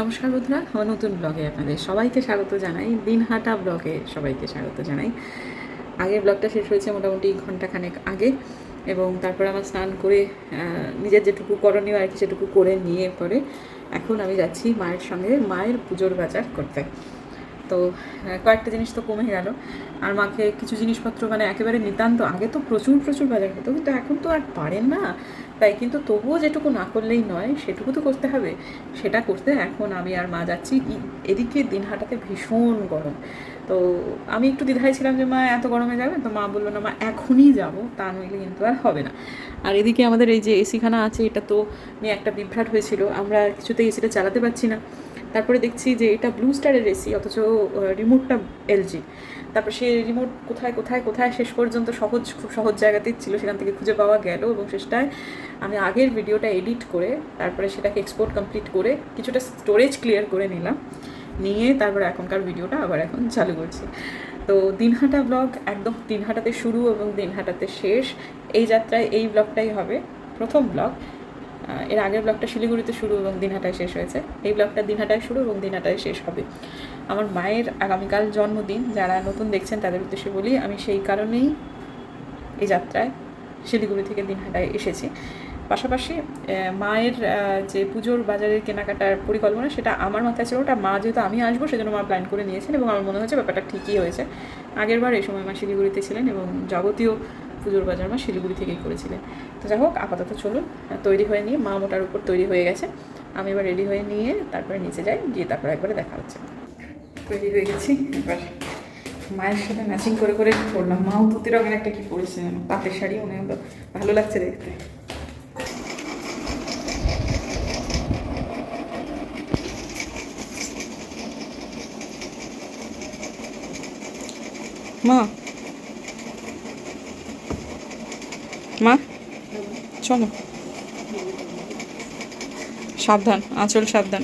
নমস্কার বন্ধুরা, আমার নতুন ব্লগে আপনাদের সবাইকে স্বাগত জানাই। দিনহাটা ব্লগে সবাইকে স্বাগত জানাই। আগের ব্লগটা শেষ হয়েছে মোটামুটি ঘন্টাখানেক আগে এবং তারপর আমার স্নান করে নিজের যেটুকু করণীয় আর কি সেটুকু করে নিয়ে পরে এখন আমি যাচ্ছি মায়ের সঙ্গে মায়ের পুজোর বাজার করতে। তো কয়েকটা জিনিস তো কমে গেল। আর মাকে কিছু জিনিসপত্র মানে একেবারে নিতান্ত, আগে তো প্রচুর প্রচুর বাজার হতো কিন্তু এখন তো আর পারেন না। তাই কিন্তু তবুও যেটুকু না করলেই নয়, সেটুকু তো করতে হবে। সেটা করতে এখন আমি আর মা যাচ্ছি এদিকে দিনহাটাতে ভীষণ গরম। তো আমি একটু দ্বিধায় ছিলাম যে মা এত গরমে যাবে? তো মা বলল, না মা, এখনই যাব, তা নইলে কিন্তু আর হবে না। আর এদিকে আমাদের এই যে এসিখানা আছে, এটা তো নিয়ে একটা বিভ্রাট হয়েছিল। আমরা কিছুতেই এসিটা চালাতে পারছি না। তারপরে দেখছি যে এটা ব্লু স্টারের এসি অথচ রিমোটটা এলজি তারপর সে রিমোট কোথায় কোথায় কোথায় শেষ পর্যন্ত সহজ, খুব সহজ জায়গাতেই ছিল, সেখান থেকে খুঁজে পাওয়া গেল এবং শেষটায় আমি আগের ভিডিওটা এডিট করে তারপরে সেটাকে এক্সপোর্ট কমপ্লিট করে কিছুটা স্টোরেজ ক্লিয়ার করে নিলাম। নিয়ে তারপরে এখনকার ভিডিওটা আবার এখন চালু করছি। তো দিনহাটা ব্লগ একদম দিনহাটাতে শুরু এবং দিনহাটাতে শেষ। এই যাত্রায় এই ব্লগটাই হবে প্রথম ব্লগ এর আগের ব্লগটা শিলিগুড়িতে শুরু এবং দিনহাটায় শেষ হয়েছে। এই ব্লগটা দিনহাটায় শুরু এবং দিনহাটায় শেষ হবে। আমার মায়ের আগামীকাল জন্মদিন, যারা নতুন দেখছেন তাদের উদ্দেশ্যে বলি, আমি সেই কারণেই এই যাত্রায় শিলিগুড়ি থেকে দিনহাটায় এসেছি। পাশাপাশি মায়ের যে পুজোর বাজারের কেনাকাটার পরিকল্পনা, সেটা আমার মাথায় ছিল ওটা মা যেহেতু আমি আসব, সেজন্য মা প্ল্যান করে নিয়েছেন এবং আমার মনে হয়েছে ব্যাপারটা ঠিকই হয়েছে। আগের বার এই সময় মা শিলিগুড়িতে ছিলেন এবং যাবতীয় পুজোর বাজার মা শিলিগুড়ি থেকেই করেছিলেন তো যাই হোক, আপাতত চলুন তৈরি হয়ে নিয়ে মা মোটার উপর তৈরি হয়ে গেছে। আমি এবার রেডি হয়ে নিয়ে তারপরে নিচে যাই, গিয়ে তারপরে একবারে দেখা হচ্ছে। তৈরি হয়ে গেছি, এবার মায়ের সাথে ম্যাচিং করে করে পরলাম মাও ধুতি রঙের একটা কি পরেছে পাতের শাড়ি মনে হলো। ভালো লাগছে দেখতে। মা মা চলো। সাবধান আঁচল সাবধান।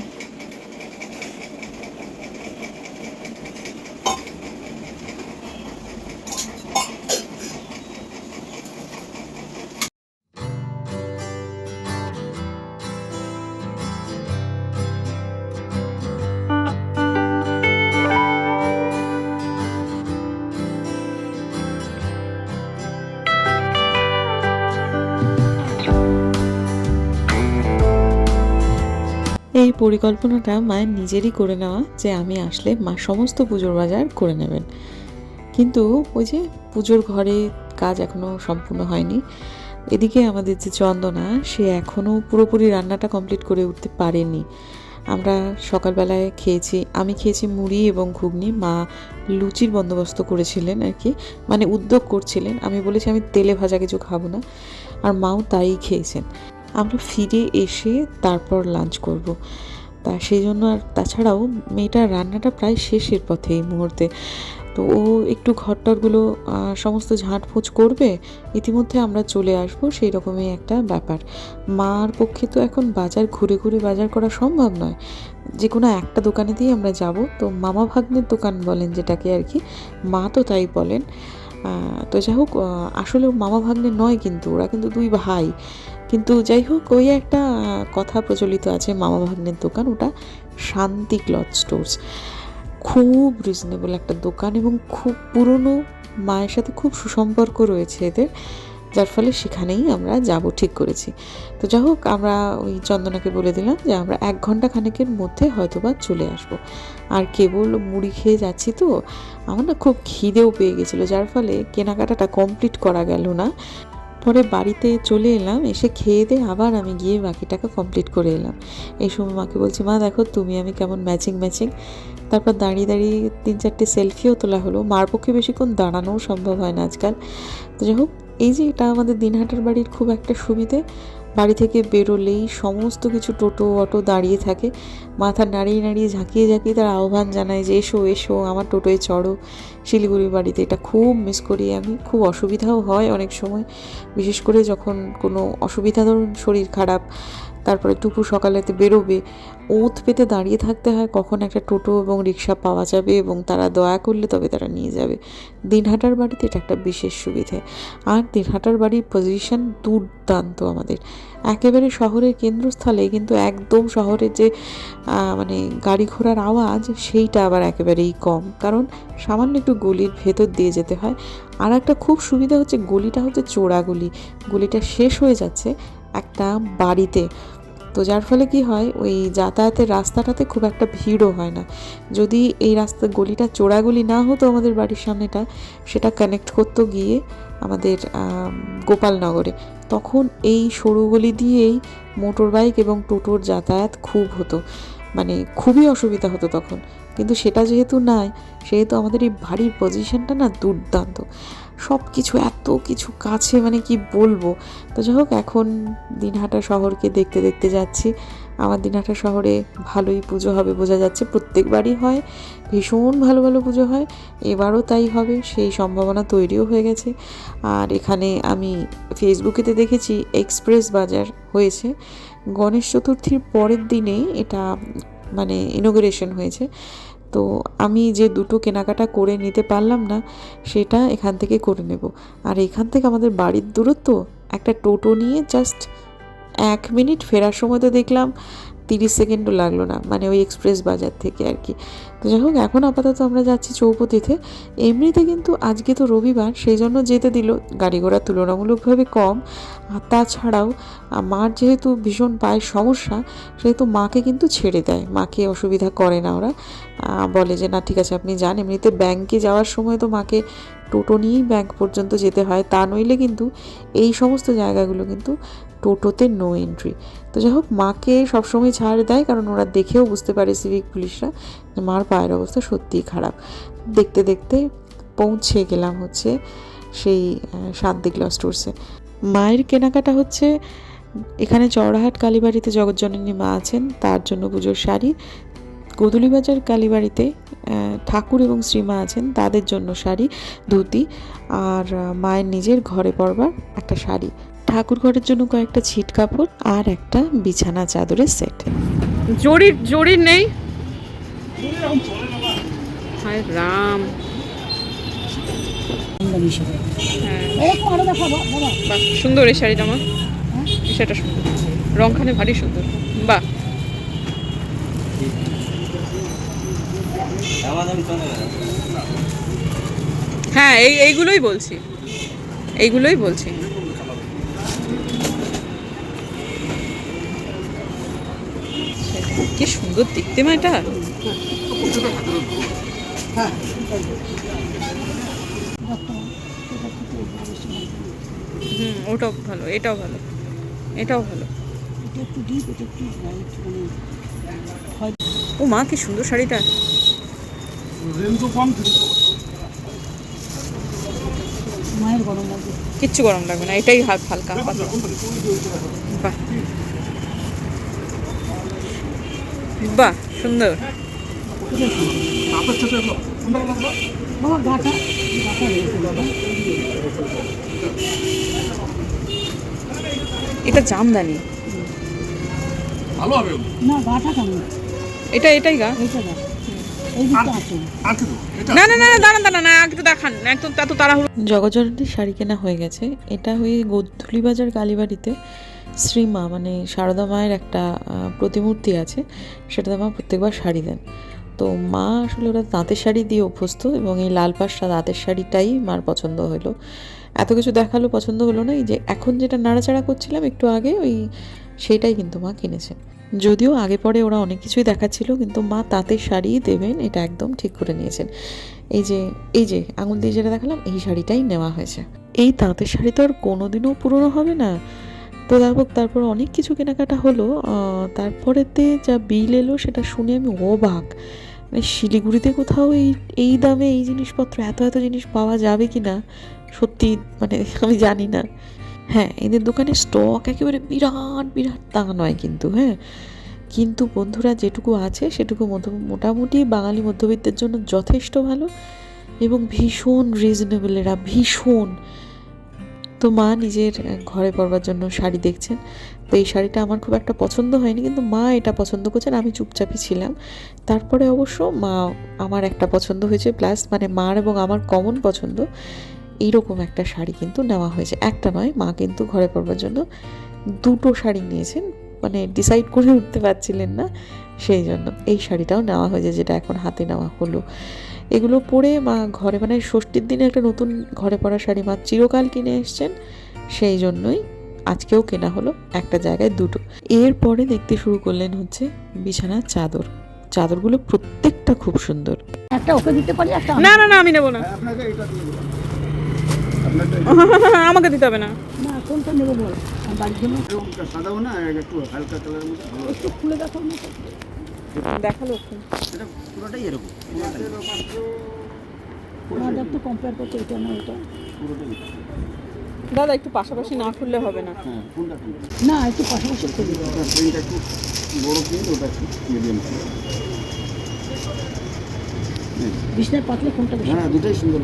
পরিকল্পনাটা মায়ের নিজেরই করে নেওয়া যে আমি আসলে মা সমস্ত পুজোর বাজার করে নেবেন। কিন্তু ওই যে পুজোর ঘরে কাজ এখনও সম্পূর্ণ হয়নি। এদিকে আমাদের যে চন্দনা, সে এখনও পুরোপুরি রান্নাটা কমপ্লিট করে উঠতে পারেনি। আমরা সকালবেলায় খেয়েছি, আমি খেয়েছি মুড়ি এবং ঘুগনি, মা লুচির বন্দোবস্ত করেছিলেন আর কি মানে উদ্যোগ করছিলেন। আমি বলেছি আমি তেলে ভাজা কিছু খাব না। আর মাও তাই খেয়েছেন। আমরা ফিরে এসে তারপর লাঞ্চ করব। তা সেই জন্য আর তাছাড়াও মেয়েটার রান্নাটা প্রায় শেষের পথে এই মুহূর্তে। তো ও একটু ঘরটরগুলো সমস্ত ঝাঁটফুঁচ করবে, ইতিমধ্যে আমরা চলে আসব সেই রকমই একটা ব্যাপার। মার পক্ষে তো এখন বাজার ঘুরে ঘুরে বাজার করা সম্ভব নয়। যে কোনো একটা দোকানে দিয়ে আমরা যাব। তো মামা ভাগ্নের দোকান বলেন যেটাকে আর কি, মা তো তাই বলেন। তো যাই হোক আসলে মামা ভাগ্নের নয় কিন্তু, ওরা কিন্তু দুই ভাই। কিন্তু যাই হোক ওই একটা কথা প্রচলিত আছে মামা ভাগ্নের দোকান, ওটা শান্তি ক্লথ স্টোর্স। খুব রিজনেবল একটা দোকান এবং খুব পুরনো, মায়ের সাথে খুব সুসম্পর্ক রয়েছে এদের, যার ফলে সেখানেই আমরা যাব ঠিক করেছি। তো যাই হোক আমরা ওই চন্দনাকে বলে দিলাম যে আমরা এক ঘণ্টা খানেকের মধ্যে হয়তোবা চলে আসব। আর কেবল মুড়ি খেয়ে যাচ্ছি তো, আমার না খুব খিদেও পেয়ে গেছিল, যার ফলে কেনাকাটাটা কমপ্লিট করা গেল না। পরে বাড়িতে চলে এলাম, এসে খেয়ে দিয়ে আবার আমি গিয়ে বাকিটাকে কমপ্লিট করে এলাম। এই সময় মাকে বলছি, মা, দেখো, তুমি আমি কেমন ম্যাচিং ম্যাচিং তারপর দাঁড়িয়ে দাঁড়িয়ে তিন চারটে সেলফিও তোলা হলো। মার পক্ষে বেশিক্ষণ দাঁড়ানোও সম্ভব হয় না আজকাল। তো যাই হোক, এই যে এটা আমাদের দিনহাটার বাড়ির খুব একটা সুবিধে। বাড়ি থেকে বেরোলেই সমস্ত কিছু টোটো, অটো দাঁড়িয়ে থাকে। মাথা নাড়িয়ে নাড়িয়ে ঝাঁকিয়ে ঝাঁকিয়ে তার আহ্বান জানায় যে, এসো এসো, আমার টোটোয় চড়ো। শিলিগুড়ির বাড়িতে এটা খুব মিস করি আমি। খুব অসুবিধাও হয় অনেক সময়। বিশেষ করে যখন কোনো অসুবিধা, ধরুন শরীর খারাপ, তারপরে টুকু সকালেতে বেরোবে, ওত পেতে দাঁড়িয়ে থাকতে হয় কখন একটা টোটো এবং রিক্সা পাওয়া যাবে এবং তারা দয়া করলে তবে তারা নিয়ে যাবে। দিনহাটার বাড়িতে এটা একটা বিশেষ সুবিধে। আর দিনহাটার বাড়ির পজিশন দুর্দান্ত আমাদের। একেবারে শহরের কেন্দ্রস্থলে, কিন্তু একদম শহরের যে মানে গাড়ি ঘোড়ার আওয়াজ, সেইটা আবার একেবারেই কম। কারণ সামান্য একটু গলির ভেতর দিয়ে যেতে হয়। আর একটা খুব সুবিধা হচ্ছে, গলিটা হচ্ছে চোরা গলি। গলিটা শেষ হয়ে যাচ্ছে একটা বাড়িতে। তো যার ফলে কি হয়, ওই যাতায়াতের রাস্তাটাতে খুব একটা ভিড়ও হয় না। যদি এই রাস্তা, গলিটা চোরাগলি না হতো আমাদের বাড়ির সামনেটা, সেটা কানেক্ট করতে গিয়ে আমাদের গোপালনগরে। তখন এই সরু গলি দিয়েই মোটর বাইক এবং টোটোর যাতায়াত খুব হতো। মানে খুবই অসুবিধা হতো তখন। কিন্তু সেটা যেহেতু নাই, সেহেতু আমাদের এই বাড়ির পজিশনটা না দুর্দান্ত। সব কিছু এত কিছু কাছে মানে কি বলব? তো যাই হোক, এখন দিনহাটা শহরকে দেখতে দেখতে যাচ্ছি। আমার দিনহাটা শহরে ভালোই পুজো হবে বোঝা যাচ্ছে। প্রত্যেকবারই হয়, ভীষণ ভালো ভালো পুজো হয়। এবারও তাই হবে, সেই সম্ভাবনা তৈরিও হয়ে গেছে। আর এখানে আমি ফেসবুকেতে দেখেছি, এক্সপ্রেস বাজার হয়েছে। গণেশ চতুর্থীর পরের দিনে এটা মানে ইনোগ্রেশন হয়েছে। তো আমি যে দুটো কেনাকাটা করে নিতে পারলাম না, সেটা এখান থেকে করে নেব। আর এখান থেকে আমাদের বাড়ির দূরত্ব, একটা টোটো নিয়ে জাস্ট এক মিনিট ফেরার সময় তো দেখলাম তিরিশ সেকেন্ডও লাগল না মানে ওই এক্সপ্রেস বাজার থেকে আর কি। তো যাই হোক, এখন আপাতত আমরা যাচ্ছি চৌপতিতে। এমনিতে কিন্তু আজকে তো রবিবার, সেই জন্য যেতে দিল। গাড়ি ঘোড়া তুলনামূলকভাবে কম। আর তাছাড়াও মার যেহেতু ভীষণ পায়ের সমস্যা, সেহেতু মাকে কিন্তু ছেড়ে দেয়। মাকে অসুবিধা করে না ওরা। বলে যে, না, ঠিক আছে, আপনি যান। এমনিতে ব্যাংকে যাওয়ার সময় তো মাকে টোটো নিয়েই ব্যাংক পর্যন্ত যেতে হয়। তা নইলে কিন্তু এই সমস্ত জায়গাগুলো কিন্তু টোটোতে নো এন্ট্রি তো যাই হোক মাকে সবসময় ছাড় দেয় কারণ ওরা দেখেও বুঝতে পারে সিভিক পুলিশরা যে মার পায়ের অবস্থা সত্যিই খারাপ। দেখতে দেখতে পৌঁছে গেলাম হচ্ছে সেই আহ, শান্তিগ্লা স্টোরসে মায়ের কেনাকাটা হচ্ছে এখানে চড়াহাট কালীবাড়িতে জগৎজননী মা আছেন তার জন্য পুজোর শাড়ি। গোধূলিবাজার কালীবাড়িতে ঠাকুর এবং শ্রীমা আছেন তাদের জন্য শাড়ি ধুতি। আর মায়ের নিজের ঘরে পরবার একটা শাড়ি। ঠাকুর ঘরের জন্য কয়েকটা ছিট কাপড় আর একটা বিছানা চাদরের সেট। জরির জরির নেই? হায় রাম। সুন্দর এই শাড়িটা আমার এই শাড়িটা সুন্দর। রংখানে ভারী সুন্দর। বাহ। হ্যাঁ এই, এইগুলোই বলছি। এইগুলোই বলছি। কি সুন্দর দেখতে মা এটা হুম, ওটাও ভালো, এটাও ভালো এটাও ভালো। ও মা, কি সুন্দর শাড়িটা। কিচ্ছু গরম লাগবে না, এটাই হাল হালকা। বাহ, সুন্দর। এটা জামদানি। এটা এটাই গা? না না না দাঁড়ান দাঁড়ান, না একটু দেখান একদম এত তাড়াহুড়ো। জগজননীর শাড়ি কেনা হয়ে গেছে। এটা হয়ে গোধূলি বাজার কালীবাড়িতে শ্রীমা মানে সারদা মায়ের একটা প্রতিমূর্তি আছে সেটাতে মা প্রত্যেকবার শাড়ি দেন। তো মা আসলে ওরা তাঁতের শাড়ি দিয়ে অভ্যস্ত এবং এই লাল পাশটা তাঁতের শাড়িটাই মার পছন্দ হলো। এত কিছু দেখাল পছন্দ হলো না, এই যে এখন যেটা নাড়াচাড়া করছিলাম একটু আগে, ওই সেইটাই কিন্তু মা কিনেছে যদিও আগে পরে ওরা অনেক কিছুই দেখাচ্ছিল, কিন্তু মা তাঁতের শাড়িই দেবেন, এটা একদম ঠিক করে নিয়েছেন। এই যে এই যে, আঙুল দিয়ে যেটা দেখালাম, এই শাড়িটাই নেওয়া হয়েছে। এই তাঁতের শাড়ি তো আর কোনোদিনও পুরনো হবে না। তো তারপর তারপর অনেক কিছু কেনাকাটা হলো। তারপরেতে যা বিল এলো সেটা শুনে আমি অবাক। মানে শিলিগুড়িতে কোথাও এই এই দামে এই জিনিসপত্র, এত এত জিনিস পাওয়া যাবে কি না সত্যি মানে আমি জানি না। হ্যাঁ এদের দোকানে স্টক একেবারে বিরাট বিরাট তা নয় কিন্তু হ্যাঁ। কিন্তু বন্ধুরা যেটুকু আছে সেটুকু মোটামুটি বাঙালি মধ্যবিত্তের জন্য যথেষ্ট ভালো এবং ভীষণ রিজনেবল এরা, ভীষণ। তো মা নিজের ঘরে পরবার জন্য শাড়ি দেখছেন। তো এই শাড়িটা আমার খুব একটা পছন্দ হয়নি, কিন্তু মা এটা পছন্দ করছেন, আমি চুপচাপই ছিলাম। তারপরে অবশ্য মা আমার একটা পছন্দ হয়েছে, প্লাস মানে মার এবং আমার কমন পছন্দ, এইরকম একটা শাড়ি কিন্তু নেওয়া হয়েছে। একটা নয়, মা কিন্তু ঘরে পরবার জন্য দুটো শাড়ি নিয়েছেন মানে ডিসাইড করে উঠতে পারছিলেন না, সেই জন্য এই শাড়িটাও নেওয়া হয়েছে, যেটা এখন হাতে নেওয়া হলো। এগুলো পরে মা ঘরে মানে ষষ্ঠীর দিনে একটা নতুন ঘরে পরা শাড়ি মা চিরকাল কিনে এসছেন সেই জন্যই আজকেও কেনা হলো একটা জায়গায় দুটো। এরপরে দেখতে শুরু করলেন হচ্ছে বিছানার চাদর। চাদরগুলো প্রত্যেকটা খুব সুন্দর। একটা ওকে দিতে পারি একটা না না না আমি নেব না। আপনাকে এটা দিয়ে দেবো। আমাকে দিতে হবে না। না কোনটা নেব বল? বাড়ির জন্য। সাদাও না একটু হালকা কালারের মধ্যে একটু খুলে দেখো না দেখাল এটা পুরোটাই এরকম তো কম্পেয়ার করতে এটা না এটা দাদা একটু পাশাপাশি না খুললে হবে না। হ্যাঁ না একটু পাশাপাশি বড় প্রিন্ট ওটা মিডিয়াম প্রিন্ট পাতলে কোনটা বেশি? হ্যাঁ দুটাই সুন্দর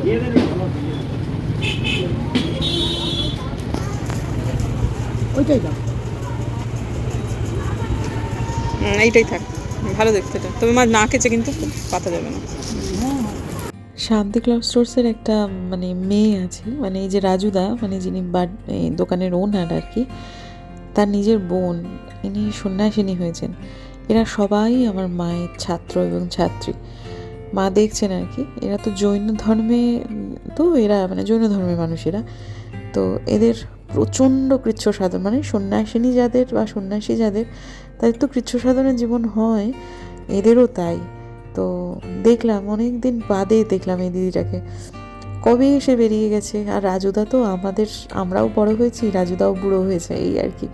ওইটাই দাও এইটাই থাক। ভালো দেখতে এটা। তবে মাছ না কেচে কিন্তু পাতা যাবে না। শান্তি ক্লাব স্টোর্সের একটা মানে মেয়ে আছে মানে এই যে রাজুদা মানে যিনি দোকানের ওনার আর কি তার নিজের বোন, ইনি সন্ন্যাসিনী হয়েছেন। এরা সবাই আমার মায়ের ছাত্র এবং ছাত্রী। মা দেখছেন আর কি এরা তো জৈন ধর্মে, তো এরা মানে জৈন ধর্মের মানুষেরা তো এদের প্রচণ্ড কৃচ্ছ সাধন মানে সন্ন্যাসিনী যাদের বা সন্ন্যাসী যাদের তাদের তো কৃচ্ছ সাধনের জীবন হয়, এদেরও তাই। তো দেখলাম অনেক দিন বাদে দেখলাম এই দিদিটাকে। কবে এসে বেরিয়ে গেছে? আর রাজুদা তো আমাদের, আমরাও বড় হয়েছি, রাজুদাও বুড়ো হয়েছে, এই আর কি।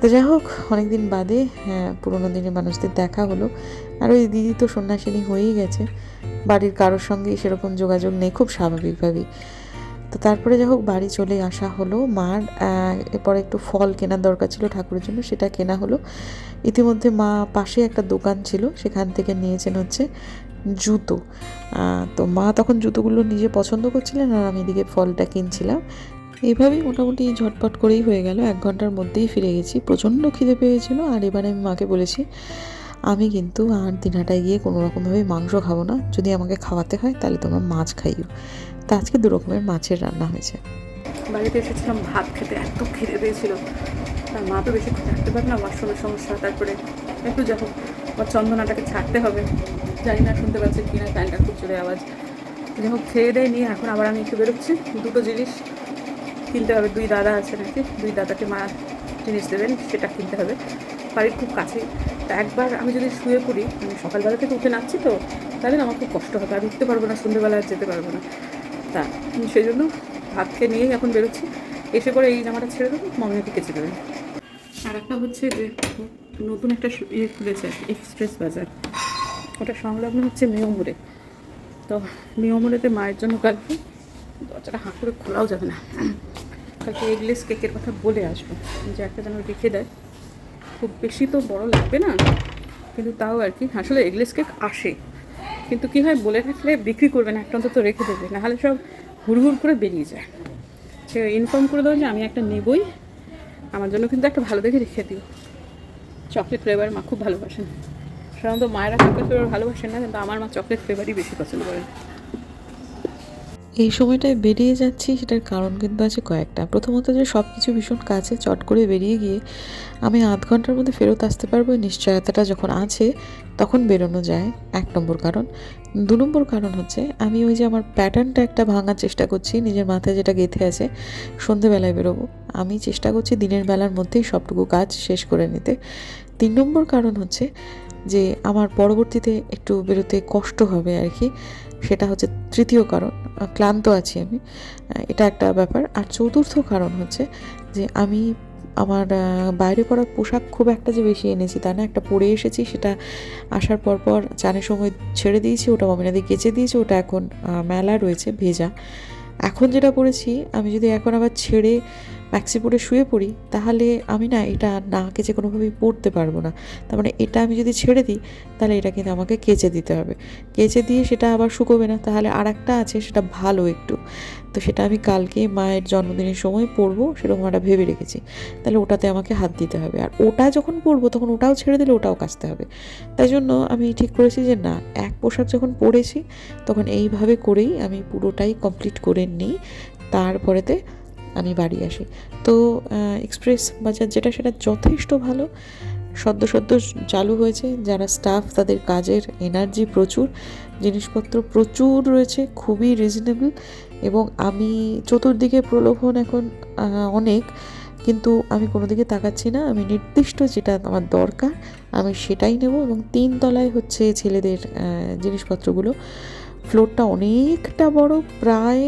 তো যাই হোক, অনেকদিন বাদে হ্যাঁ পুরোনো দিনের মানুষদের দেখা হলো। আর ওই দিদি তো সন্ন্যাসিনী হয়েই গেছে। বাড়ির কারোর সঙ্গে সেরকম যোগাযোগ নেই, খুব স্বাভাবিকভাবেই। তো তারপরে যাই হোক, বাড়ি চলে আসা হলো। মার এরপরে একটু ফল কেনার দরকার ছিল ঠাকুরের জন্য, সেটা কেনা হলো। ইতিমধ্যে মা পাশে একটা দোকান ছিল, সেখান থেকে নিয়েছেন হচ্ছে জুতো। তো মা তখন জুতোগুলো নিজে পছন্দ করছিলেন আর আমি এদিকে ফলটা কিনছিলাম। এভাবেই মোটামুটি ঝটপট করেই হয়ে গেল। এক ঘণ্টার মধ্যেই ফিরে গেছি। প্রচণ্ড খিদে পেয়েছিল আর এবারে আমি মাকে বলেছি, আমি কিন্তু আর দিনহাটায় গিয়ে কোনো রকমভাবে মাংস খাব না। যদি আমাকে খাওয়াতে হয় তাহলে তোমরা মাছ খাইও। তা আজকে দু রকমের মাছের রান্না হয়েছে। বাড়িতে এসেছিলাম, ভাত খেতে, এত খিদে পেয়েছিল। তার মা তো বেশি থাকতে পারে না ওয়াশরুমের সমস্যা, তারপরে একটু যখন আমার চন্দনাটাকে ছাড়তে হবে। জানি না শুনতে পাচ্ছেন কিনা ফ্যানটা খুব জোরে আওয়াজ। যাই হোক, খেয়ে দেয় নিয়ে এখন আবার আমি একটু বেরোচ্ছি। দুটো জিনিস কিনতে হবে, দুই দাদা আছে নাকি? দুই দাদাকে মা জিনিস দেবেন, সেটা কিনতে হবে। বাড়ির খুব কাছে তা একবার আমি যদি শুয়ে পড়ি মানে সকালবেলা থেকে উঠে নাচছি তো, তাহলে আমার খুব কষ্ট হবে, আর উঠতে পারব না সন্ধ্যেবেলা যেতে পারব না। তা, সেই জন্য ভাত খেয়ে নিয়েই এখন বেরোচ্ছি। এসে করে এই জামাটা ছেড়ে দেবো মমিকে কেচে দেবেন আর একটা হচ্ছে যে, নতুন একটা ইয়ে খুলেছে এক্সপ্রেস বাজার। ওটা সংলগ্ন হচ্ছে মেয়মুরে তো মেয়মুরেতে মায়ের জন্য কালকে দরজাটা হাঁ করে খোলাও যাবে না। কালকে এগলেস কেকের কথা বলে আসব। যে একটা যেন রেখে দেয়। খুব বেশি তো বড় লাগবে না, কিন্তু তাও আর কি। আসলে এগলেস কেক আসে। কিন্তু কী হয়, বলে রাখলে বিক্রি করবে না একটা অন্তত রেখে দেবে, নাহলে সব হুড়হুড় করে বেরিয়ে যায়। সে ইনফর্ম করে দেবো যে আমি একটা নেবই, আমার জন্য কিন্তু একটা ভালো দেখে রেখে দিও। চকলেট ফ্লেভার মা খুব ভালোবাসেন। সাধারণত মায়েরা চকলেট ফ্লেভার ভালোবাসেন না, কিন্তু আমার মা চকলেট ফ্লেভারই বেশি পছন্দ করেন। এই সময়টায় বেরিয়ে যাচ্ছি সেটার কারণ কিন্তু আছে কয়েকটা। প্রথমত যে সব কিছু ভীষণ কাছে, চট করে বেরিয়ে গিয়ে আমি আধ ঘণ্টার মধ্যে ফেরত আসতে পারব নিশ্চয়তাটা যখন আছে তখন বেরোনো যায়, এক নম্বর কারণ। দু নম্বর কারণ হচ্ছে আমি ওই যে আমার প্যাটার্নটা একটা ভাঙার চেষ্টা করছি, নিজের মাথায় যেটা গেঁথে আছে, সন্ধেবেলায় বেরোবো। আমি চেষ্টা করছি দিনের বেলার মধ্যেই সবটুকু কাজ শেষ করে নিতে। তিন নম্বর কারণ হচ্ছে যে আমার পরবর্তীতে একটু বেরোতে কষ্ট হবে আর কি। সেটা হচ্ছে তৃতীয় কারণ ক্লান্ত আছি আমি। এটা একটা ব্যাপার। আর চতুর্থ কারণ হচ্ছে যে আমি আমার বাইরে পড়ার পোশাক খুব একটা যে বেশি এনেছি তা না, একটা পরে এসেছি, সেটা আসার পর পর চানের সময় ছেড়ে দিয়েছি, ওটা মমিনাদি কেচে দিয়েছি, ওটা এখন মেলা রয়েছে, ভেজা। এখন যেটা পরেছি, আমি যদি এখন আবার ছেড়ে ম্যাক্সি পরে শুয়ে পড়ি, তাহলে আমি না এটা না কেচে কোনোভাবেই পড়তে পারব না। তার মানে এটা আমি যদি ছেড়ে দিই, তাহলে এটা কিন্তু আমাকে কেচে দিতে হবে। কেচে দিয়ে সেটা আবার শুকোবে না, তাহলে আর একটা আছে সেটা ভালো একটু। তো সেটা আমি কালকে মায়ের জন্মদিনের সময় পরবো, সেরকম একটা ভেবে রেখেছি। তাহলে ওটাতে আমাকে হাত দিতে হবে। আর ওটা যখন পরবো, তখন ওটাও ছেড়ে দিলে ওটাও কাচতে হবে। তাই জন্য আমি ঠিক করেছি যে না, এক পোশাক যখন পরেছি তখন এইভাবে করেই আমি পুরোটাই কমপ্লিট করে নিই। তারপরেতে আমি বাড়ি আসি। তো এক্সপ্রেস বাজার যেটা সেটা যথেষ্ট ভালো। সদ্য সদ্য চালু হয়েছে, যারা স্টাফ তাদের কাজের এনার্জি প্রচুর, জিনিসপত্র প্রচুর রয়েছে, খুবই রিজনেবল এবং আমি চতুর্দিকে প্রলোভন এখন অনেক, কিন্তু আমি কোনো দিকে তাকাচ্ছি না। আমি নির্দিষ্ট যেটা আমার দরকার, আমি সেটাই নেব এবং তিন তলায় হচ্ছে ছেলেদের জিনিসপত্রগুলো। ফ্লোরটা অনেকটা বড়, প্রায়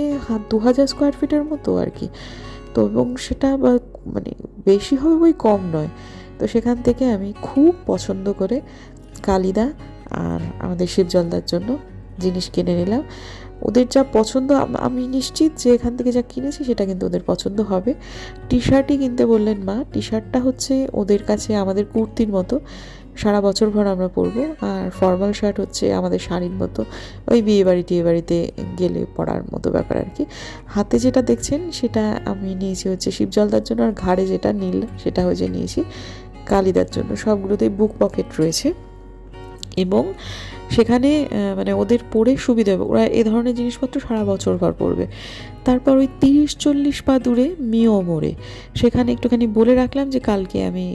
দু হাজার স্কোয়ার ফিটের মতো আর কি। তো এবং সেটা মানে বেশি হবে বই কম নয়। তো সেখান থেকে আমি খুব পছন্দ করে কালিদা আর আমাদের শিবজলদার জন্য জিনিস কিনে নিলাম। ওদের যা পছন্দ, আমি নিশ্চিত যে এখান থেকে যা কিনেছি সেটা কিন্তু ওদের পছন্দ হবে। টি শার্টই কিনতে বললেন মা। টি শার্টটা হচ্ছে ওদের কাছে আমাদের কুর্তির মতো। সারা বছর ভর আমরা পরবো। আর ফর্মাল শার্ট হচ্ছে আমাদের শাড়ির মতো। ওই বিয়ে বাড়ি টিয়ে বাড়িতে গেলে পরার মতো ব্যাপার আর কি। হাতে যেটা দেখছেন সেটা আমি নিয়েছি হচ্ছে শিবজলদার জন্য, আর ঘাড়ে যেটা নীল সেটা হচ্ছে নিয়েছি কালিদার জন্য। সবগুলোতেই বুক পকেট রয়েছে। এবং সেখানে মানে ওদের পরে সুবিধা হবে। ওরা এ ধরনের জিনিসপত্র সারা বছর ভর পড়বে তারপর ওই তিরিশ চল্লিশ পা দূরে মিও মোড়ে। সেখানে একটুখানি বলে রাখলাম যে কালকে আমি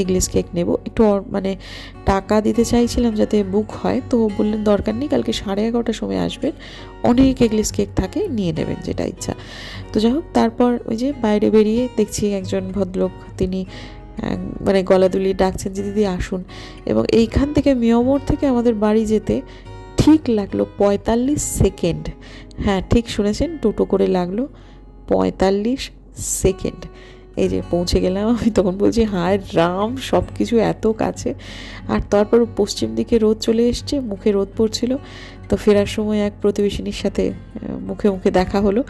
এগলেস কেক নেব। একটু মানে টাকা দিতে চাইছিলাম যাতে বুক হয়, তো বললেন, দরকার নেই, কালকে সাড়ে এগারোটার সময় আসবেন। অনেক এগলেস কেক থাকে, নিয়ে নেবেন যেটা ইচ্ছা। তো যাই হোক, তারপর ওই যে বাইরে বেরিয়ে দেখছি একজন ভদ্রলোক, তিনি মানে গলা দুলিয়ে ডাকছেন যে, দিদি, আসুন। এবং এইখান থেকে মিয়মোড় থেকে আমাদের বাড়ি যেতে ঠিক লাগল পঁয়তাল্লিশ সেকেন্ড। হ্যাঁ ঠিক শুনেছেন টোটো করে লাগল পঁয়তাল্লিশ সেকেন্ড। এই যে পৌঁছে গেলাম আমি তখন বলছি, হায় রাম সব কিছু এত কাছে। আর তারপর পশ্চিম দিকে রোদ চলে এসছে, মুখে রোদ পড়ছিল। তো ফেরার সময় এক প্রতিবেশিনীর সাথে মুখে মুখে দেখা হলো।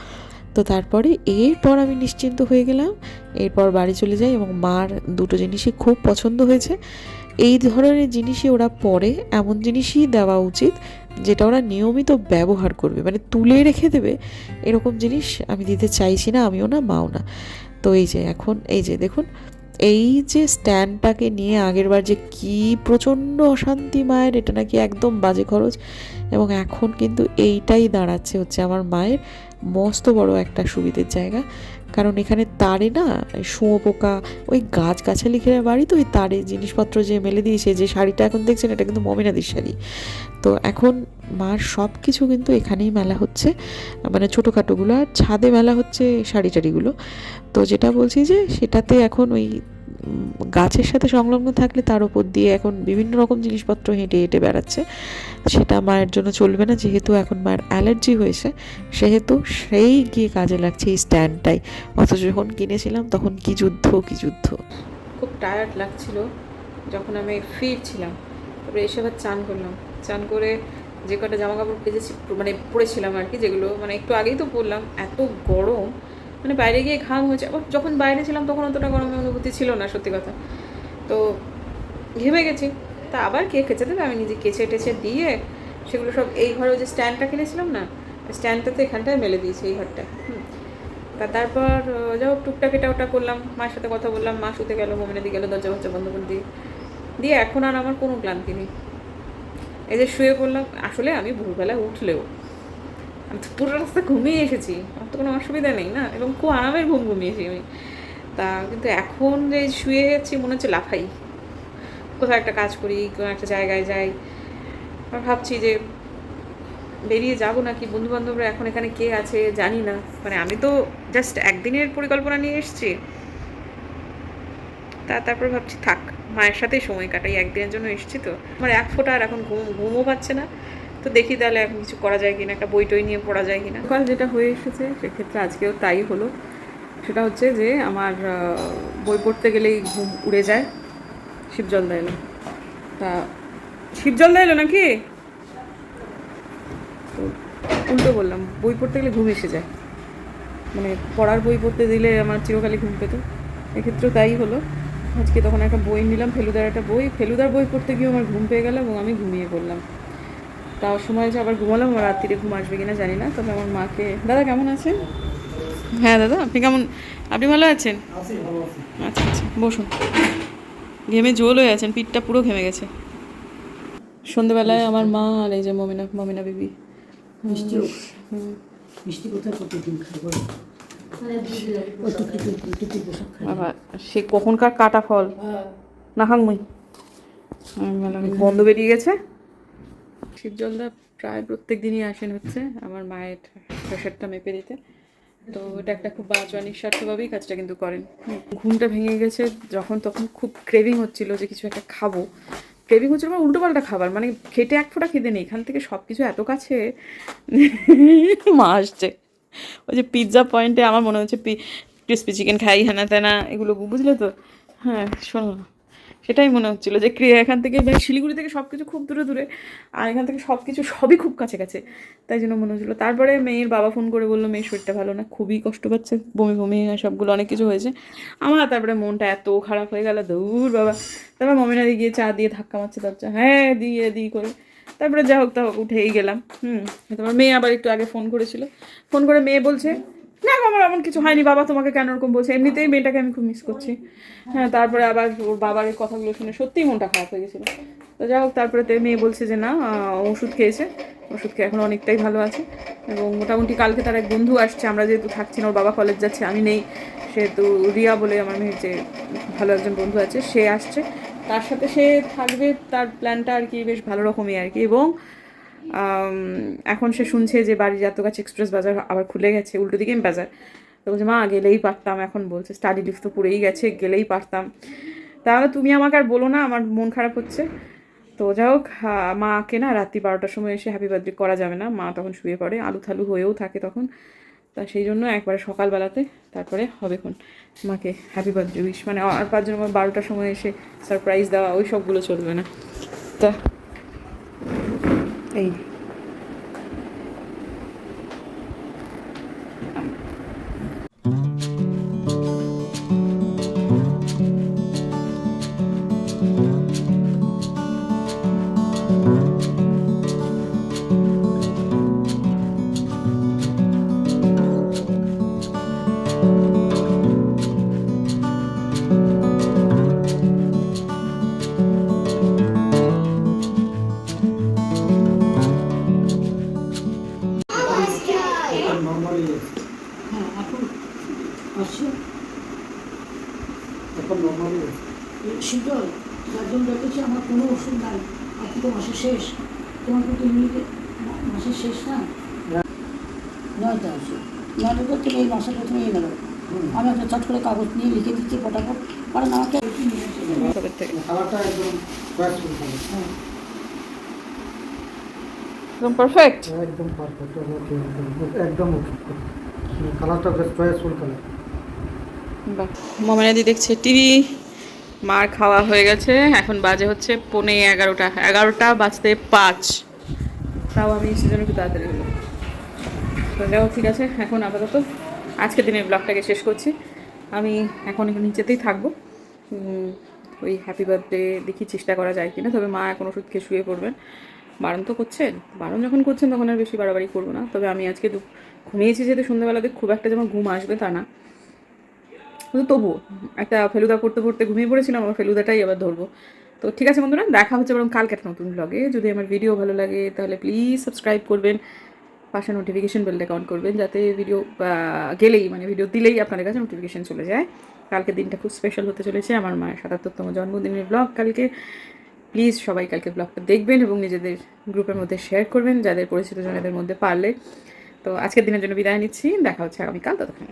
তো তারপরে এরপর আমি নিশ্চিন্ত হয়ে গেলাম, এরপর বাড়ি চলে যাই এবং মার দুটো জিনিসই খুব পছন্দ হয়েছে। এই ধরনের জিনিসই ওরা পরে, এমন জিনিসই দেওয়া উচিত যেটা ওরা নিয়মিত ব্যবহার করবে। মানে তুলে রেখে দেবে, এরকম জিনিস আমি দিতে চাইছি না, আমিও না, মাও না। তো এই যে এখন, এই যে দেখুন, এই যে স্ট্যান্ডটাকে নিয়ে আগেরবার যে কি প্রচণ্ড অশান্তি মায়ের, এটা নাকি একদম বাজে খরচ। এবং এখন কিন্তু এইটাই দাঁড়াচ্ছে হচ্ছে আমার মায়ের, মস্ত বড় একটা সুবিধের জায়গা। কারণ এখানে তারে না শুঁয়ো পোকা, ওই গাছ গাছালি ঘেরা বাড়ি তো ওই তারে জিনিসপত্র যে মেলে দিয়েছে যে শাড়িটা এখন দেখছেন এটা কিন্তু মমিনাদির শাড়ি। তো এখন মার সব কিছু কিন্তু এখানেই মেলা হচ্ছে মানে ছোটোখাটোগুলো আর ছাদে মেলা হচ্ছে শাড়ি টাড়িগুলো তো যেটা বলছি যে সেটাতে এখন ওই গাছের সাথে সংলগ্ন থাকলে তার উপর দিয়ে এখন বিভিন্ন রকম জিনিসপত্র হেঁটে হেঁটে বেড়াচ্ছে। সেটা মায়ের জন্য চলবে না, যেহেতু এখন মায়ের অ্যালার্জি হয়েছে, সেহেতু সেই গিয়ে কাজে লাগছে এই স্ট্যান্ডটাই। অথচ যখন কিনেছিলাম তখন কি যুদ্ধ কি যুদ্ধ। খুব টায়ার্ড লাগছিল যখন আমি ফিরছিলাম। তারপরে এসে আবার চান করলাম। চান করে যে কটা জামা কাপড় পেজেছি মানে পরেছিলাম আর কি, যেগুলো মানে একটু আগেই তো পরলাম। এত গরম মানে বাইরে গিয়ে ঘাম হয়েছে। আবার যখন বাইরে ছিলাম তখন অতটা গরমের অনুভূতি ছিল না, সত্যি কথা। তো ঘেমে গেছি। তা আবার কে খেতে দেবে? আমি নিজে কেচে টেচে দিয়ে সেগুলো সব এই ঘরে যে স্ট্যান্ডটা কিনেছিলাম না স্ট্যান্ডটা তো এখানটায় মেলে দিয়েছি এই ঘরটা। তা তারপর যাও টুকটাক এটা ওটা করলাম। মায়ের সাথে কথা বললাম। মা শুতে গেলো মোমিনা দিয়ে গেলো, দরজা ফরজা বন্ধ করে দিয়ে। দিয়ে এখন আর আমার কোনো ক্লান্তি নেই। এই যে শুয়ে পড়লাম, আসলে আমি ভোরবেলা উঠলেও পুরো রাস্তা ঘুমিয়ে এসেছি। আমার তো কোনো অসুবিধা নেই না? এবং খুব আরামের ঘুম ঘুমিয়েছি আমি। তা কিন্তু এখন যে শুয়ে যাচ্ছি মনে হচ্ছে লাফাই। কোথাও একটা কাজ করি, কোনো একটা জায়গায় যাই। আর ভাবছি যে বেরিয়ে যাব নাকি? বন্ধু বান্ধবরা এখন এখানে কে আছে জানি না। মানে আমি তো জাস্ট একদিনের পরিকল্পনা নিয়ে এসেছি। তা তারপর ভাবছি থাক, মায়ের সাথেই সময় কাটাই, একদিনের জন্য এসেছি তো। আমার এক ফোঁটা আর এখন ঘুম, ঘুমও পাচ্ছে না। তো দেখি তাহলে এখন কিছু করা যায় কিনা, একটা বই টই নিয়ে পড়া যায় কিনা। সকাল যেটা হয়ে এসেছে, সেক্ষেত্রে আজকেও তাই হলো। সেটা হচ্ছে যে, আমার বই পড়তে গেলেই ঘুম উড়ে যায় শিবজলদা এলো। তা শিবজলদা এলো নাকি? তো উল্টো বললাম, বই পড়তে গেলে ঘুম এসে যায়। মানে পড়ার বই পড়তে দিলে আমার চিরকালই ঘুম পেতো। এক্ষেত্রেও তাই হলো। আজকে তখন একটা বই নিলাম, ফেলুদার একটা বই। ফেলুদার বই পড়তে গিয়ে আমার ঘুম পেয়ে গেল এবং আমি ঘুমিয়ে পড়লাম। তাও সময় যে আবার ঘুমালাম আমার রাত্রিরে ঘুম আসবে কিনা জানি না তবে আমার মাকে দাদা কেমন আছেন? হ্যাঁ দাদা আপনি কেমন আপনি ভালো আছেন? আচ্ছা আচ্ছা বসুন। ঘেমে জোল হয়ে আছেন পিঠটা পুরো ঘেমে গেছে। সন্ধেবেলায় আমার মা আর এই যে মমিনা মমিনা বিবি। মিষ্টি কোথায় প্রতিদিন খাব? বাবা সে কখনকার কাটা ফল। না খাংমুই বন্ধ বেরিয়ে গেছে? শিবজলদা প্রায় প্রত্যেক দিনই আসেন হচ্ছে, আমার মায়ের প্রেশারটা মেপে দিতে। তো এটা একটা খুব বাজোয়া নিঃস্বার্থভাবেই কাজটা কিন্তু করেন। ঘুমটা ভেঙে গেছে, যখন তখন খুব ক্রেভিং হচ্ছিল যে কিছু একটা খাব। ক্রেভিং হচ্ছিল মানে উল্টো পাল্টা খাবার মানে খেটে এক ফোঁটা খেতে নেই, এখান থেকে সব কিছু এত কাছে মা আসছে। ওই যে পিৎজা পয়েন্টে আমার মনে হচ্ছে ক্রিসপি চিকেন খাই হ্যানা ত্যানা এগুলো, বুঝলে তো? হ্যাঁ শোনো না। সেটাই মনে হচ্ছিল যে ক্রিয়া এখান থেকে বেশ শিলিগুড়ি থেকে সব কিছু খুব দূরে দূরে, আর এখান থেকে সব কিছু সবই খুব কাছে কাছে। তাই জন্য মনে হচ্ছিল। তারপরে মেয়ের বাবা ফোন করে বলল, মেয়ের শরীরটা ভালো না, খুবই কষ্ট পাচ্ছে, বমি বমি, সবগুলো অনেক কিছু হয়েছে। আমার তারপরে মনটা এত খারাপ হয়ে গেল, দূর বাবা। তারপর মমিনা দিয়ে গিয়ে চা দিয়ে ধাক্কা মারছে দরজা হ্যাঁ দিয়ে দিই করে। তারপরে যা হোক তা হোক উঠেই গেলাম, হুম। তারপর মেয়ে আবার একটু আগে ফোন করেছিল। ফোন করে মেয়ে বলছে না, আমার এমন কিছু হয়নি। বাবা তোমাকে কেন ওরকম বলছে? এমনিতেই মেয়েটাকে আমি খুব মিস করছি। হ্যাঁ তারপরে আবার ওর বাবার এই কথাগুলো শুনে সত্যিই মনটা খারাপ হয়ে গেছিল। তো যাই হোক, তারপরে তো মেয়ে বলছে যে, না ওষুধ খেয়েছে। ওষুধ খেয়ে এখন অনেকটাই ভালো আছে। এবং মোটামুটি কালকে তার এক বন্ধু আসছে। আমরা যেহেতু থাকছি না, ওর বাবা কলেজ যাচ্ছে, আমি নেই। সেহেতু রিয়া বলে আমার মেয়ের যে ভালো একজন বন্ধু আছে, সে আসছে। তার সাথে সে থাকবে, তার প্ল্যানটা আর কি বেশ ভালো রকমই আর কি। এবং এখন সে শুনছে যে বাড়ির এত কাছে এক্সপ্রেস বাজার আবার খুলে গেছে, উল্টো দিকে বাজার। তো বলছে, মা, গেলেই পারতাম, এখন বলছে স্টাডি লিভ তো পড়েই গেছে, গেলেই পারতাম। তাহলে তুমি আমাকে আর বলো না, আমার মন খারাপ হচ্ছে। তো যাই হোক মাকে না রাত্রি বারোটার সময় এসে হ্যাপি বার্থডে করা যাবে না, মা তখন শুয়ে পড়ে আলু থালু হয়েও থাকে তখন। তা সেই জন্য একবারে সকালবেলাতে, তারপরে হবে কোন মাকে হ্যাপি বার্থডে উইশ মানে আর পাঁচজন বারোটার সময় এসে সারপ্রাইজ দেওয়া, ওই সবগুলো চলবে না। তা এই শীতল যার দেখেছি আমার কোনো ওষুধ নাই। আজকে তো মাসের শেষ। তোমার কিন্তু মাসের শেষ না? নয়টা আছে নয়টা করতে এই মাসের প্রথমে গেল আমি একটা চট করে কাগজ নিয়ে লিখে দিচ্ছি ফটাফট। কারণ আমাকে একদম হ্যাঁ একদম পারফেক্ট একদম পারফেক্ট একদম ওকে কালারটা বেশ চয়েসফুল কালার মমেনাদি দেখছে টিভি মার খাওয়া হয়ে গেছে। এখন বাজে হচ্ছে পনে এগারোটা এগারোটা বাজতে পাঁচ। তাও আমি সেজন্য একটু তাড়াতাড়ি হলো যাও ঠিক আছে, এখন আপাতত আজকের দিনের ব্লগটাকে শেষ করছি। আমি এখন একটু নিচেতেই থাকব। ওই হ্যাপি বার্থডে দেখি চেষ্টা করা যায় কিনা, তবে মা এখন ওষুধ খেয়ে শুয়ে পড়বেন। বারণ তো করছেন? বারণ যখন করছেন তখন আর বেশি বাড়াবাড়ি করব না। তবে আমি আজকে ঘুমিয়েছি যেহেতু সন্ধ্যাবেলাতে খুব একটা যেমন ঘুম আসবে তা না। কিন্তু তবুও একটা ফেলুদা পড়তে পড়তে ঘুমিয়ে পড়েছিলাম আমার ফেলুদাটাই আবার ধরবো। তো ঠিক আছে বন্ধুরা, দেখা হচ্ছে বরং কালকে একটা নতুন ব্লগে যদি আমার ভিডিও ভালো লাগে, তাহলে প্লিজ সাবস্ক্রাইব করবেন, পাশে নোটিফিকেশন বেলটা অন করবেন, যাতে ভিডিও গেলেই মানে ভিডিও দিলেই আপনাদের কাছে নোটিফিকেশন চলে যায়। কালকে দিনটা খুব স্পেশাল হতে চলেছে, আমার মায়ের সাতাত্তরতম জন্মদিনের ব্লগ কালকে। প্লিজ সবাই কালকে ব্লগটা দেখবেন এবং নিজেদের গ্রুপের মধ্যে শেয়ার করবেন, যাদের পরিচিত জনেদের মধ্যে পারলে। তো আজকের দিনের জন্য বিদায় নিচ্ছি, দেখা হচ্ছে আগামীকাল, ততক্ষণ